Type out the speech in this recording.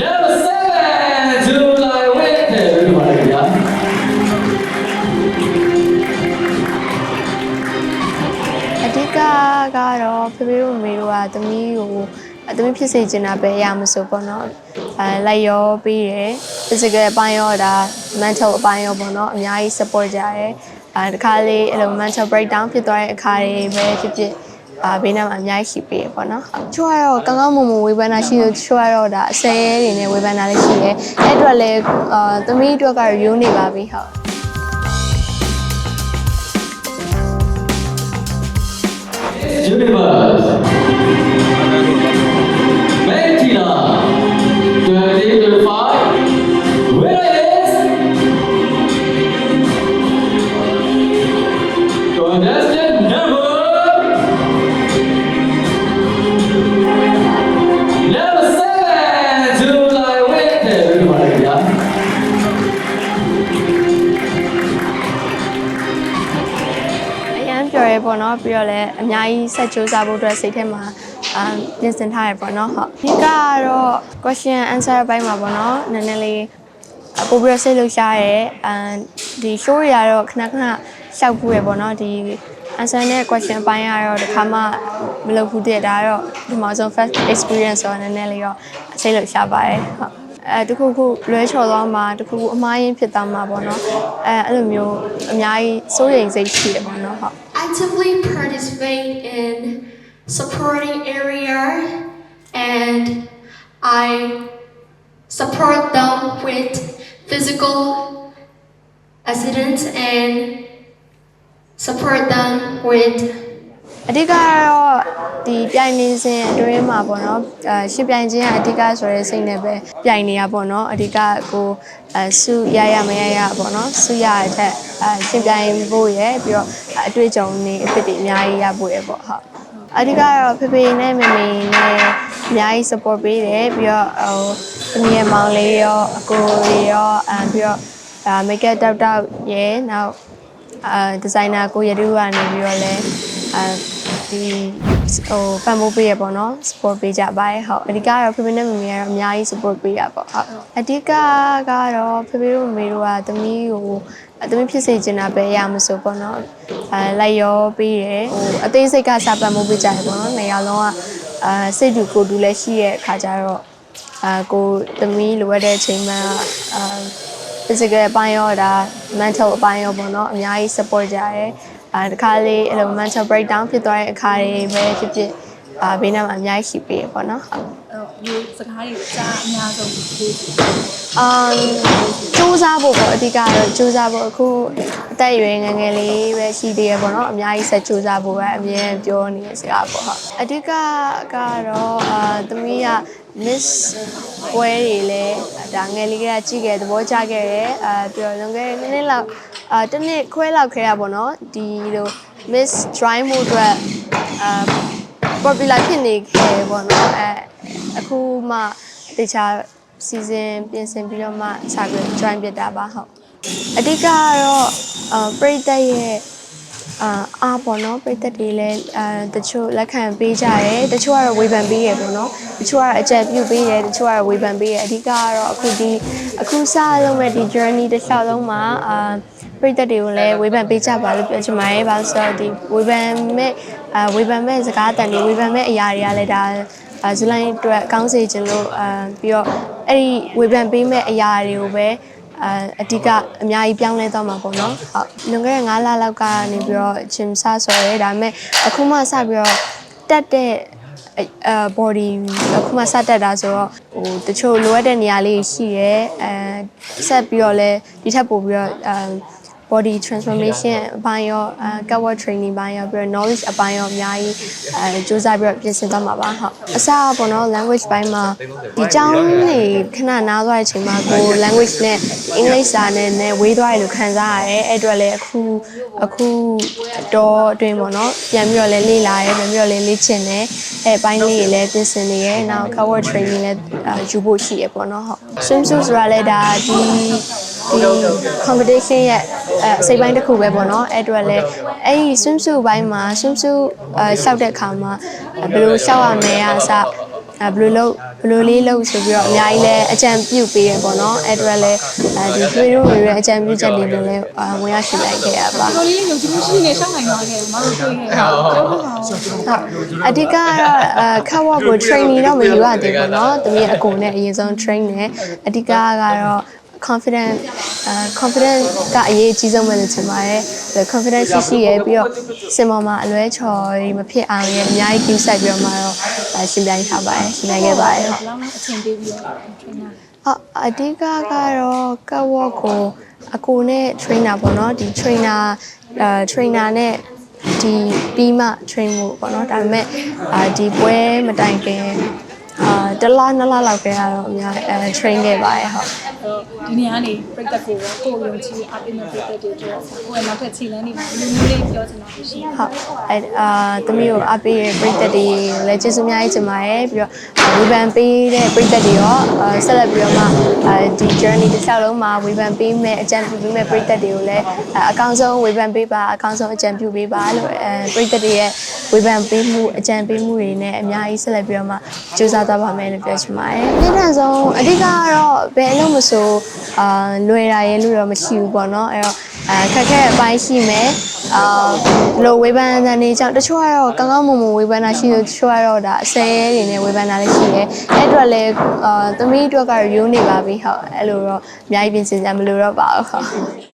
Level 7 July Week တဲ့ဒီမှာလေဗျာအဓိကကတော့ဖေဖေတို့မေတို့ကသမီးကိုအသမီးဖြစ်စေချင်တာပဲရမှာဆိုပေါ့နော်အဲလိုက်ရောပြီးရယ် physical အပိုင်းရောဒါ mental အပိုင်းရောပေါ့နော်အများကြီး support ကြရဲအဲတခါလေးအဲ့လို mental breakdown ဖြစ်သွားတဲ့အခါတွေပဲဖြစ်ဖြစ် အာဘေးနားမှာအများကြီးရှိပေးရပေါ့နော်။ချို့ကတော့ကောင်းကောင်းမွန်မွန်ဝေဖန်တာရှိလို့ချို့ကတော့ဒါအစဲရဲတွေနဲ့ဝေဖန်တာလည်းရှိရဲ။အဲ့အတွက်လည်းအာသမီးအတွက်ကတော့ယူနေပါပြီဟုတ်။ Universe Mentira ပြောရဲပေါ့နော်ပြီးတော့လည်းအများကြီးဆက်ကြိုးစားဖို့အတွက်စိတ်ထဲမှာအမ်ပြင်ဆင်ထားရပေါ့နော်ဟုတ်ဒီကတော့ question answer ဘိုင်းမှာပေါ့နော်နည်းနည်းလေးအပိုပြီးတော့စိတ်လှုပ်ရှားရဲအမ်ဒီ show တွေကတော့ခဏခဏရှောက်ဖို့ရပေါ့နော်ဒီ answer နဲ့ question ဘိုင်းကတော့တစ်ခါမှမလုပ်ဘူးတဲ့ဒါကတော့ဒီမှာဆုံး first experience ဆိုတော့နည်းနည်းလေးတော့စိတ်လှုပ်ရှားပါတယ်ဟုတ်အဲတခုခုလွဲချော်သွားမှာတခုခုအမားရင်းဖြစ်သွားမှာပေါ့နော်အဲအဲ့လိုမျိုးအများကြီးစိုးရိမ်စိတ်ရှိတယ်ပေါ့နော်ဟုတ် actively participate in supporting area and I support them with physical assistance and support them with အဓိကကတော့ဒီပြိုင်နေစဉ်အတွင်းမှာပေါ့နော်အဲရှစ်ပြိုင်ခြင်းကအဓိကဆိုတဲ့စိတ်နဲ့ပဲပြိုင်နေရပေါ့နော်အဓိကကိုအဲစုရရမရရပေါ့နော်စုရတဲ့အထက်အဲရှစ်ပြိုင်ဖို့ရယ်ပြီးတော့အတွေ့အကြုံနေအဖြစ်တွေအများကြီးရဖို့ရယ်ပေါ့ဟုတ်အဓိကတော့ဖေဖေနဲ့မေမေနဲ့အများကြီး support ပေးတယ်ပြီးတော့ဟိုသမီးရဲ့မောင်လေးရောအကိုတွေရောအဲပြီးတော့အဲ make up တောက်တောက်ရယ်နောက်အာဒီဇိုင်နာကိုရတူကနေပြီးတော့လဲအဲ ဒီဟိုပံ့ပိုးပေးရပေါ့နော် support ပေးကြပါတယ်ဟုတ်အဓိကကတော့ဖေဖေနဲ့မမေကတော့အများကြီး support ပေးရပေါ့ဟုတ်အဓိကကတော့ဖေဖေတို့မမေတို့ကသမီးကိုသမီးဖြစ်စေချင်တာပဲရမှာဆိုပေါ့နော်အဲလိုက်ရောပြီးရယ်ဟိုအသေးစိတ်ကစာပံ့ပိုးပေးကြရပေါ့နော်နေရာလုံးကအာစိတ်တူကိုယ်တူလည်းရှိရဲ့အခါကျတော့အာကိုသမီးလိုအပ်တဲ့အချိန်မှာအာ physical အပိုင်းရောဒါ mental အပိုင်းရောပေါ့နော်အများကြီး support ကြရဲ အဲတခါလေးအဲ့လို mental breakdown ဖြစ်သွားတဲ့အခါတွေပဲဖြစ်ဖြစ်အာဘေးနားမှာအများကြီးရှိပေးရပေါ့နော်ဟုတ်အဲ့တော့ဒီစကားတွေကိုကြားအများဆုံးဒီအမ်စူးစမ်းဖို့ပေါ့အဓိကတော့စူးစမ်းဖို့အခုအသက်အရွယ်ငယ်ငယ်လေးပဲရှိသေးရပေါ့နော်အများကြီးဆက်စူးစမ်းဖို့ပဲအမြဲပြောနေတဲ့စကားပေါ့ဟုတ်အဓိကကတော့အာသမီးက miss ပွဲတွေလည်းဒါငယ်လေးကကြည့်ခဲ့သဘောကျခဲ့တယ်အာပြီးတော့လွန်ခဲ့တဲ့နှစ်နှစ်လောက် အာတစ်နှစ်ခွဲလောက်ခဲ့ရပါတော့ဒီလို miss try မှုအတွက်အာ popular ဖြစ်နေခဲ့ပေါ့နော်အဲအခုမှတခြား season ပြင်ဆင်ပြီးတော့မှစပြီး join ပြတာပါဟုတ်အဓိကကတော့အပရိသတ်ရဲ့အာအားပေါ့နော်ပရိသတ်တွေလည်းအဲတချို့လက်ခံပေးကြတယ်တချို့ကတော့ဝေဖန်ပေးရပေါ့နော်တချို့ကတော့အကြံပြုပေးတယ်တချို့ကတော့ဝေဖန်ပေးရအဓိကကတော့အခုဒီအခုစလုံးမဲ့ဒီ journey တစ်လျှောက်လုံးမှာအာ ပရိသတ်တွေကိုလည်းဝေဖန်ပေးကြပါလို့ပြောချင်ပါတယ်ဘာလို့ဆိုတော့ဒီဝေဖန်မဲ့အာဝေဖန်မဲ့စကားတန်တွေဝေဖန်မဲ့အရာတွေကလည်းဒါအာဇူလိုင်းအတွက်ကောင်းစေခြင်းလို့အာပြီးတော့အဲ့ဒီဝေဖန်ပေးမဲ့အရာတွေကိုပဲအာအဓိကအများကြီးပြောင်းလဲသွားမှာပေါ့နော်ဟုတ်လွန်ခဲ့တဲ့9လလောက်ကနေပြီးတော့ဂျင်ဆာဆိုရဲဒါပေမဲ့အခုမှစပြီးတော့တက်တဲ့ အဲ body အခုမှစတက်တာဆိုတော့ဟိုတချို့လိုအပ်တဲ့နေရာလေးရှိရဲအဲဆက်ပြီးတော့လဲဒီထက်ပိုပြီးတော့အဲ body transformation အပိုင်းရောအဲ cover training ဘိုင်းရောပြီးတော့ knowledge အပိုင်းရောအများကြီးအဲစူးစမ်းပြီးတော့ပြင်ဆင်သွားမှာပါဟုတ်အစပေါ့နော် language ဘိုင်းမှာဒီကျောင်းနေခဏနားသွားတဲ့အချိန်မှာကို language နဲ့ English စာနဲ့နဲ့ဝေးသွားရလို့ခံစားရတယ်အဲ့အတွက်လည်းအခုအခုတော့အတွင်းပေါ့နော်ပြန်ပြီးတော့လည်းလေ့လာရဲပြန်ပြီးတော့လည်းလေ့ကျင့်တယ်အဲ့ဘိုင်းလေးတွေလည်းပြင်ဆင်နေရဲနောက် cover training လည်းယူဖို့ရှိရပေါ့နော်ဟုတ် swimsuit ဆိုတာလည်းဒါဒီ ဒီ competition ရဲ့အဲစိတ်ပိုင်းတစ်ခုပဲပေါ့နော်အဲ့အတွက်လဲအဲ့ဒီ swimsuit ပိုင်းမှာ swimsuit အဲလျှောက်တဲ့အခါမှာဘယ်လိုလျှောက်ရမလဲအစအဲဘယ်လိုလုပ်ဘယ်လိုလေးလုပ်ဆိုပြီးတော့အများကြီးလဲအကြံပြုပေးရပေါ့နော်အဲ့အတွက်လဲအဲဒီ free room တွေရဲ့အကြံပြုချက်တွေကိုလဲဝင်ရရှိလိုက်ခဲ့ရပါတော်လေးရုပ်ချင်းရှိနေရှောက်နိုင်တော့ခဲ့မလို့တွေ့ခဲ့တာဟုတ်အဓိကကတော့အဲ cover ကို training တော့မယူရသေးဘူးပေါ့နော်တမီးအကုန်နဲ့အရင်ဆုံး train နဲ့အဓိကကတော့ confident အဲ confident ကအရေးအကြီးဆုံးပဲလို့ထင်ပါတယ်အဲ confident ရှိရှိရပြီးတော့စင်ပေါ်မှာအလွဲချော်တွေမဖြစ်အောင်ရအများကြီး keep ဆက်ပြီးတော့မှတော့အဲရှင်ပြိုင်ထားပါတယ်ရှင်ပြိုင်ခဲ့ပါတယ်ဟုတ်ဘယ်လောက်အချိန်ပေးပြီးတော့ trainer ဟုတ်အဓိကကတော့ကတ်ဝတ်ကိုအကိုနဲ့ trainer ပေါ့နော်ဒီ trainer အဲ trainer နဲ့ဒီပြီးမှ train ဖို့ပေါ့နော်ဒါပေမဲ့အာဒီပွဲမတိုင်ခင် အာတစ်လနှစ်လလောက်ခဲ့ရတော့အများအဲ train ခဲ့ပါတယ်ဟုတ်ဒီနေရာနေပြတ်တက်ကိုကိုယ်ယုံကြည်အပြင်မဲ့ပြတ်တက်တွေတော့ကိုယ်နောက်ထပ်ခြေလန်းနေမှာလူမျိုးလေးပြောချင်တာရှိတယ်ဟုတ်အဲအာသမီးကိုအပေးရပြိသက်တွေလည်းကျေးဇူးအများကြီးတင်ပါတယ်ပြီးတော့ဝေဖန်ပေးတဲ့ပြိသက်တွေရောအာဆက်လက်ပြီးတော့မှအဲဒီ journey တစ်လျှောက်လုံးမှာဝေဖန်ပေးမဲ့အကြံပြုပေးမဲ့ပြိသက်တွေကိုလည်းအဲအကောင်းဆုံးဝေဖန်ပေးပါအကောင်းဆုံးအကြံပြုပေးပါလို့အဲပြိသက်တွေရဲ့ဝေဖန်ပေးမှုအကြံပေးမှုတွေနဲ့အများကြီးဆက်လက်ပြီးတော့မှကြိုးစားသွားပါမယ်လို့ပြောချင်ပါတယ်။ပြည်ထန်ဆုံးအဓိကကတော့ဘယ်အလုပ်မဆိုအာလွယ်တာရဲ့လို့တော့မရှိဘူးပေါ့နော်။အဲ့တော့အဲခက်ခဲအပိုင်းရှိမယ်။အာဘလို့ဝေဖန်တဲ့နေကြောင့်တချို့ကတော့ကောင်းကောင်းမွန်မွန်ဝေဖန်တာရှိလို့တချို့ကတော့ဒါအစဲတွေနဲ့ဝေဖန်တာလည်းရှိတယ်။အဲ့အတွက်လည်းအာသမီးအတွက်ကတော့ယူနေပါပြီဟုတ်အဲ့လိုတော့အများကြီးပြင်ဆင်ကြမလို့တော့ပါဘူးဟုတ်